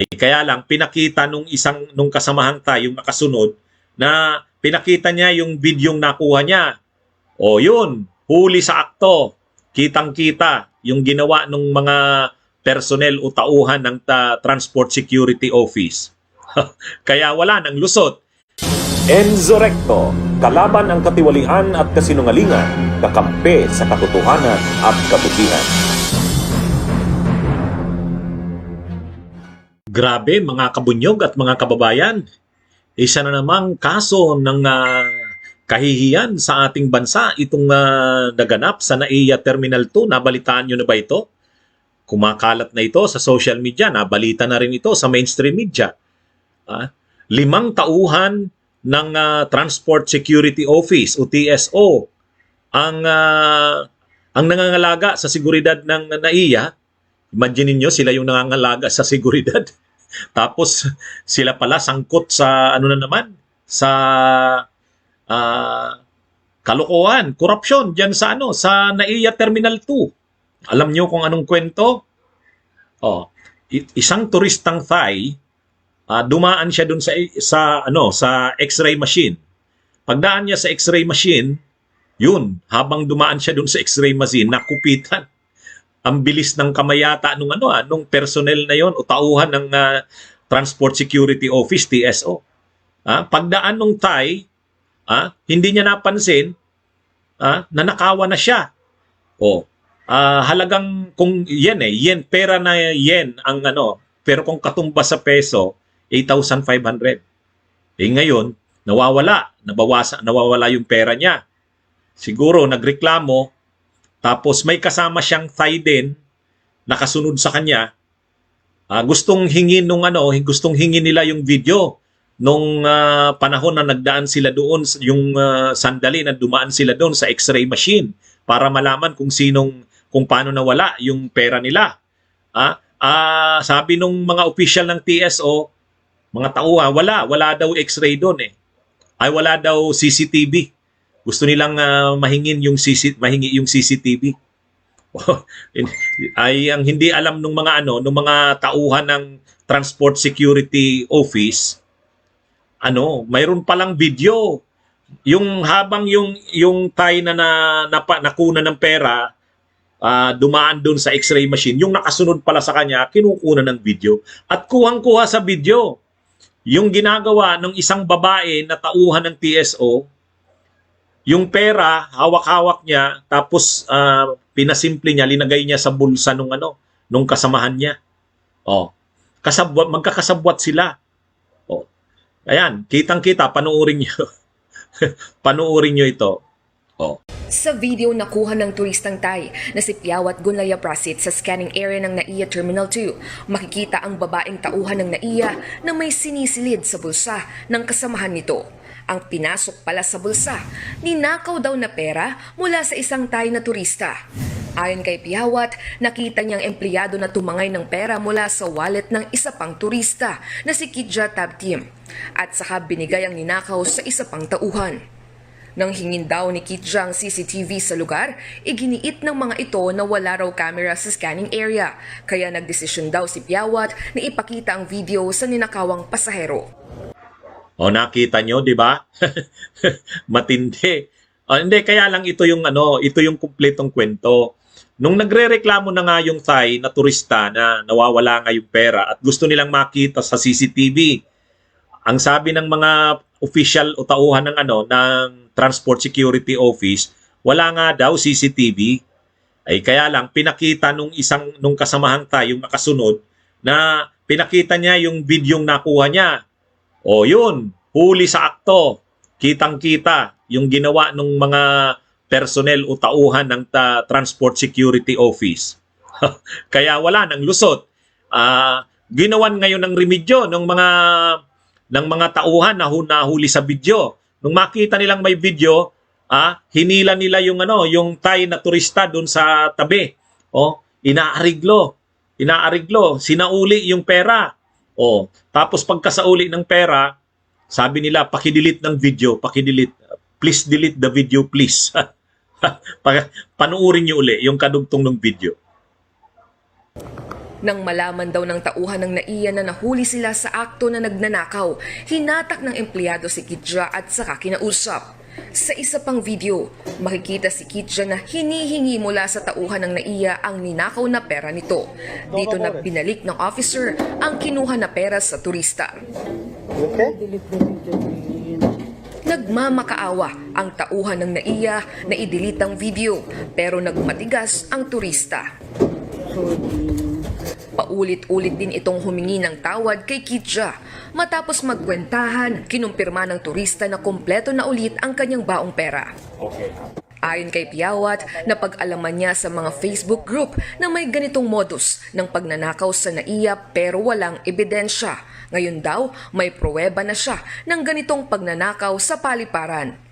Eh, kaya lang, pinakita nung isang, nung kasamahang tayo, yung nakasunod, na pinakita niya yung video nakuha niya. O yun, huli sa akto. Kitang-kita yung ginawa ng mga personnel o tauhan ng ta- Transport Security Office. Kaya wala nang lusot. Enzo Recto, kalaban ang katiwalian at kasinungalingan, kakampi sa katotohanan at kabutihan. Grabe mga kabunyog at mga kababayan. Isa na namang kaso ng ah, kahihiyan sa ating bansa itong ah, naganap sa NAIA Terminal 2. Nabalitaan nyo na ba ito? Kumakalat na ito sa social media. Nabalita na rin ito sa mainstream media. Ah, limang tauhan ng ah, Transport Security Office o TSO ang ah, ang nangangalaga sa seguridad ng NAIA Imagine niyo sila yung nangangalaga sa seguridad. Tapos sila pala sangkot sa ano na naman sa ah, kalokohan, korupsyon diyan sa ano sa NAIA Terminal 2. Alam niyo kung anong kwento? Oh, isang turistang Thai ah, dumaan siya dun sa sa ano sa X-ray machine. Pagdaan niya sa X-ray machine, yun, habang dumaan siya dun sa X-ray machine, nakupitan ang bilis ng kamayata nung ano ah, nung personnel na yon o tauhan ng ah, Transport Security Office TSO. Ah, pagdaan nung Thai, ah, hindi niya napansin ah, na nakawa na siya. O ah, halagang kung yen eh, yen pera na yen ang ano, pero kung katumbas sa peso 8,500. Eh ngayon, nawawala, nabawasan, nawawala yung pera niya. Siguro nagreklamo tapos may kasama siyang Thai din nakasunod sa kanya. Ah, gustong hingin nung ano, gustong hingin nila yung video nung ah, panahon na nagdaan sila doon yung ah, sandali na dumaan sila doon sa X-ray machine para malaman kung sinong kung paano nawala yung pera nila. Ah, ah, sabi nung mga official ng TSO, mga tauhan, wala, wala daw X-ray doon eh. Ay wala daw CCTV. Gusto nilang ah, mahingin yung CC, mahingi yung CCTV. ay ang hindi alam ng mga ano, ng mga tauhan ng Transport Security Office, ano, mayroon palang video. Yung habang yung yung tay na, na, napa, nakuna ng pera, ah, dumaan doon sa X-ray machine, yung nakasunod pala sa kanya, kinukuna ng video. At kuhang-kuha sa video, yung ginagawa ng isang babae na tauhan ng TSO, yung pera, hawak-hawak niya, tapos ah, pinasimple niya, linagay niya sa bulsa nung ano, nung kasamahan niya. Oh. Kasabwat, magkakasabwat sila. Oh. Ayan, kitang-kita, panuorin niyo. panuorin niyo ito. Oh. Sa video nakuha ng turistang Thai na si Piawat Gunlaya Prasit sa scanning area ng NAIA Terminal 2, makikita ang babaeng tauhan ng NAIA na may sinisilid sa bulsa ng kasamahan nito. Ang pinasok pala sa bulsa, ninakaw daw na pera mula sa isang Thai na turista. Ayon kay Piawat, nakita niyang empleyado na tumangay ng pera mula sa wallet ng isa pang turista na si Kidja Tabtim at saka binigay ang ninakaw sa isa pang tauhan. Nang hingin daw ni Kitja ang CCTV sa lugar, iginiit ng mga ito na wala raw camera sa scanning area. Kaya nagdesisyon daw si Piawat na ipakita ang video sa ninakawang pasahero. O nakita nyo, di ba? Matindi. O, hindi, kaya lang ito yung ano, ito yung kumpletong kwento. Nung nagrereklamo na nga yung Thai na turista na nawawala nga yung pera at gusto nilang makita sa CCTV, ang sabi ng mga official o tauhan ng ano ng Transport Security Office, wala nga daw CCTV. Ay kaya lang pinakita nung isang nung kasamahang tayo yung nakasunod na pinakita niya yung video nakuha niya. O yun, huli sa akto. Kitang-kita yung ginawa ng mga personnel o tauhan ng ta- Transport Security Office. Kaya wala nang lusot. Ah, ginawan ngayon ng remedyo ng mga ng mga tauhan na hu- nahuli sa video. Nung makita nilang may video, ah, hinila nila yung ano, yung Thai na turista doon sa tabi. Oh, inaariglo. Inaariglo, sinauli yung pera. Oh, tapos pagkasauli ng pera, sabi nila pakidelete ng video, pakidelete. Please delete the video, please. Pa- Panuorin niyo uli yung kadugtong ng video. Nang malaman daw ng tauhan ng naiya na nahuli sila sa akto na nagnanakaw, hinatak ng empleyado si Kidja at saka kinausap. Sa isa pang video, makikita si Kitja na hinihingi mula sa tauhan ng naiya ang ninakaw na pera nito. Dito na binalik ng officer ang kinuha na pera sa turista. Nagmamakaawa ang tauhan ng naiya na i-delete ang video pero nagmatigas ang turista. Paulit-ulit din itong humingi ng tawad kay Kitja. Matapos magkwentahan, kinumpirma ng turista na kompleto na ulit ang kanyang baong pera. Ayon kay Piawat, napag-alaman niya sa mga Facebook group na may ganitong modus ng pagnanakaw sa naiya pero walang ebidensya. Ngayon daw, may pruweba na siya ng ganitong pagnanakaw sa paliparan.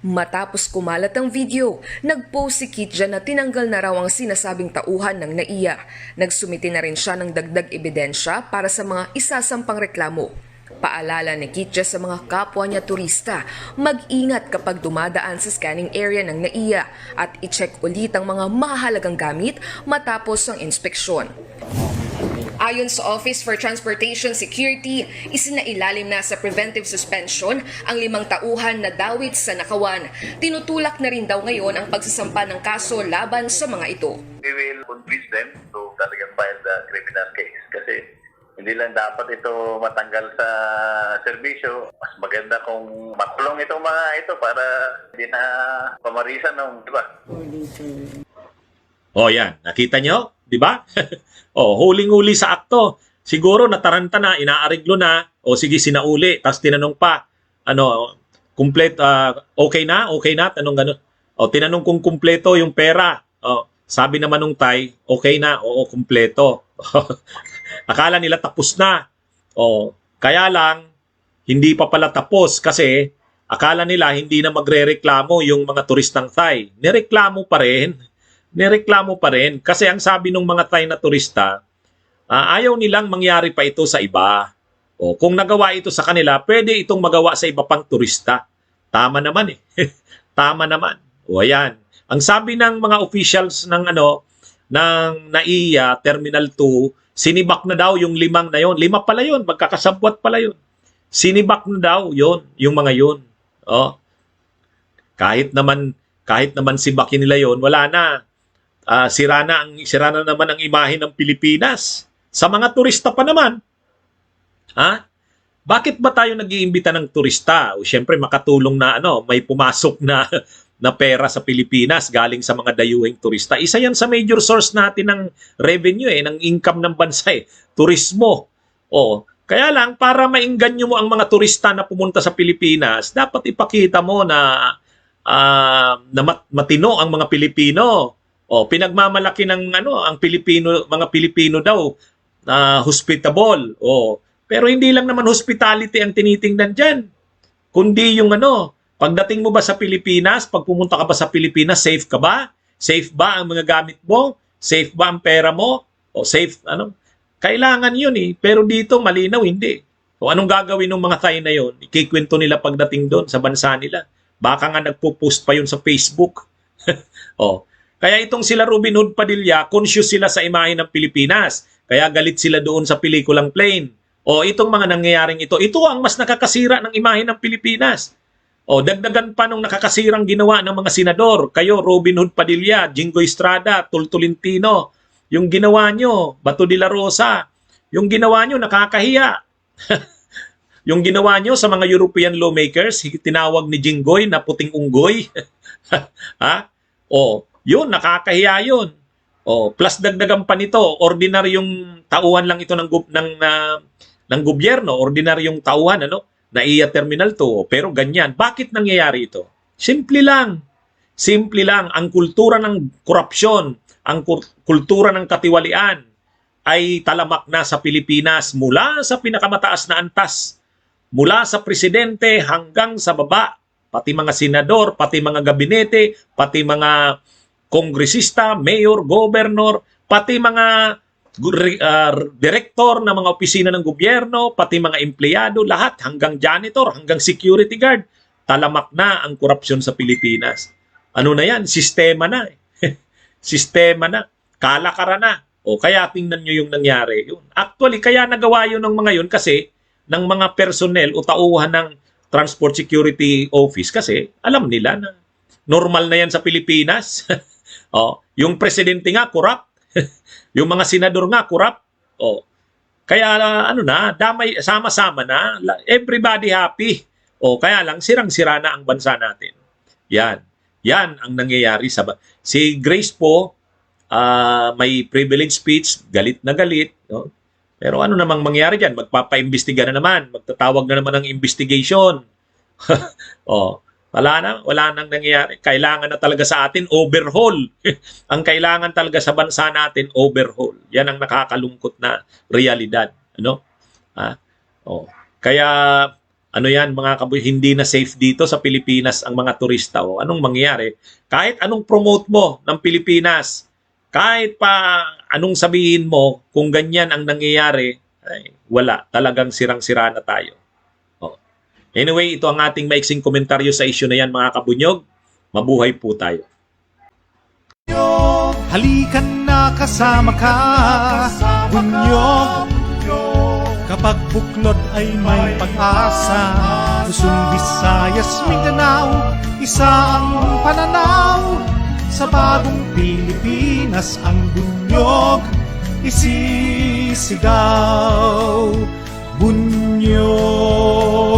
Matapos kumalat ang video, nag-post si Kitja na tinanggal na raw ang sinasabing tauhan ng naiya. Nagsumiti na rin siya ng dagdag ebidensya para sa mga isasampang reklamo. Paalala ni Kitja sa mga kapwa niya turista, mag-ingat kapag dumadaan sa scanning area ng NAIA at i-check ulit ang mga mahalagang gamit matapos ang inspeksyon. Ayon sa Office for Transportation Security, isinailalim na sa preventive suspension ang limang tauhan na dawit sa nakawan. Tinutulak na rin daw ngayon ang pagsasampa ng kaso laban sa mga ito. we will convince them to talagang file the criminal case kasi hindi lang dapat ito matanggal sa serbisyo. Mas maganda kung makulong itong mga ito para hindi na pamarisan ng, di ba? O yan, nakita nyo? Di ba? o, huling-huli sa akto. Siguro nataranta na, inaariglo na, o sige, sinauli, tapos tinanong pa, ano, complete, ah, okay na? Okay na? Tanong ganun. O, tinanong kung kumpleto yung pera. O, sabi naman nung tay, okay na, oo, kumpleto. Akala nila tapos na. O, kaya lang, hindi pa pala tapos kasi akala nila hindi na magrereklamo yung mga turistang Thai. Nireklamo pa rin nireklamo pa rin. Kasi ang sabi ng mga Thai na turista, ah, ayaw nilang mangyari pa ito sa iba. O kung nagawa ito sa kanila, pwede itong magawa sa iba pang turista. Tama naman eh. Tama naman. O ayan. Ang sabi ng mga officials ng ano ng NAIA Terminal 2, sinibak na daw yung limang na yon. Lima pala yon, magkakasabwat pala yon. Sinibak na daw yon, yung mga yon. Oh. Kahit naman kahit naman sibakin nila yon, wala na ah, sira na ang sira na naman ang imahe ng Pilipinas. Sa mga turista pa naman. Ha? Bakit ba tayo nag-iimbita ng turista? O syempre makatulong na ano, may pumasok na na pera sa Pilipinas galing sa mga dayuhing turista. Isa yan sa major source natin ng revenue eh, ng income ng bansa eh, turismo. O, kaya lang para maingganyo mo ang mga turista na pumunta sa Pilipinas, dapat ipakita mo na ah, na mat- matino ang mga Pilipino. O pinagmamalaki ng ano ang Pilipino mga Pilipino daw na hospitable. O pero hindi lang naman hospitality ang tinitingnan diyan. Kundi yung ano, pagdating mo ba sa Pilipinas, pag pumunta ka ba sa Pilipinas, safe ka ba? Safe ba ang mga gamit mo? Safe ba ang pera mo? O safe ano? Kailangan 'yun eh. Pero dito malinaw hindi. O anong gagawin ng mga Thai na 'yon? Ikikwento nila pagdating doon sa bansa nila. Baka nga nagpo-post pa 'yun sa Facebook. o, kaya itong sila Robin Hood Padilla, conscious sila sa imahe ng Pilipinas. Kaya galit sila doon sa pelikulang plane. O itong mga nangyayaring ito, ito ang mas nakakasira ng imahe ng Pilipinas. O dagdagan pa nung nakakasirang ginawa ng mga senador. Kayo, Robin Hood Padilla, Jingo Estrada, Tultulintino. Yung ginawa nyo, Bato de la Rosa. Yung ginawa nyo, nakakahiya. yung ginawa nyo sa mga European lawmakers, tinawag ni Jinggoy na puting unggoy. ha? O, yun, nakakahiya yun. O, plus dagdagan pa nito, ordinaryong tauhan lang ito ng, ng, na- ng gobyerno, ordinaryong tauhan, ano? Na iya Terminal 2. Pero ganyan. Bakit nangyayari ito? Simple lang. Simple lang. Ang kultura ng korupsyon, ang kultura ng katiwalian ay talamak na sa Pilipinas mula sa pinakamataas na antas. Mula sa presidente hanggang sa baba. Pati mga senador, pati mga gabinete, pati mga kongresista, mayor, governor, pati mga ah, direktor ng mga opisina ng gobyerno, pati mga empleyado, lahat hanggang janitor, hanggang security guard, talamak na ang korupsyon sa Pilipinas. Ano na yan? Sistema na. eh. Sistema na. Kalakaran na. O kaya tingnan nyo yung nangyari. Yun. Actually, kaya nagawa yun ng mga yun kasi ng mga personnel o tauhan ng Transport Security Office kasi alam nila na normal na yan sa Pilipinas. o, yung presidente nga corrupt. yung mga senador nga corrupt. O, kaya ano na, damay sama-sama na, everybody happy. O kaya lang sirang-sira na ang bansa natin. Yan. Yan ang nangyayari sa si Grace po ah, may privilege speech, galit na galit, no? Pero ano namang mangyayari diyan? Magpapaimbestiga na naman, magtatawag na naman ng investigation. oh, wala na, wala nang nangyayari. Kailangan na talaga sa atin overhaul. ang kailangan talaga sa bansa natin overhaul. Yan ang nakakalungkot na realidad, ano? Ah, oh. Kaya ano yan mga kaboy, hindi na safe dito sa Pilipinas ang mga turista. O anong mangyayari? Kahit anong promote mo ng Pilipinas, kahit pa anong sabihin mo, kung ganyan ang nangyayari, ay, wala. Talagang sirang-sira na tayo. Anyway, ito ang ating maiksing komentaryo sa issue na yan mga kabunyog. Mabuhay po tayo. Halikan na kasama ka, bunyog Kapag buklod ay may pag-asa. Luzon, Visayas, Mindanao Isa ang pananaw. Sa bagong Pilipinas ang bunyog Isisigaw. Bunyog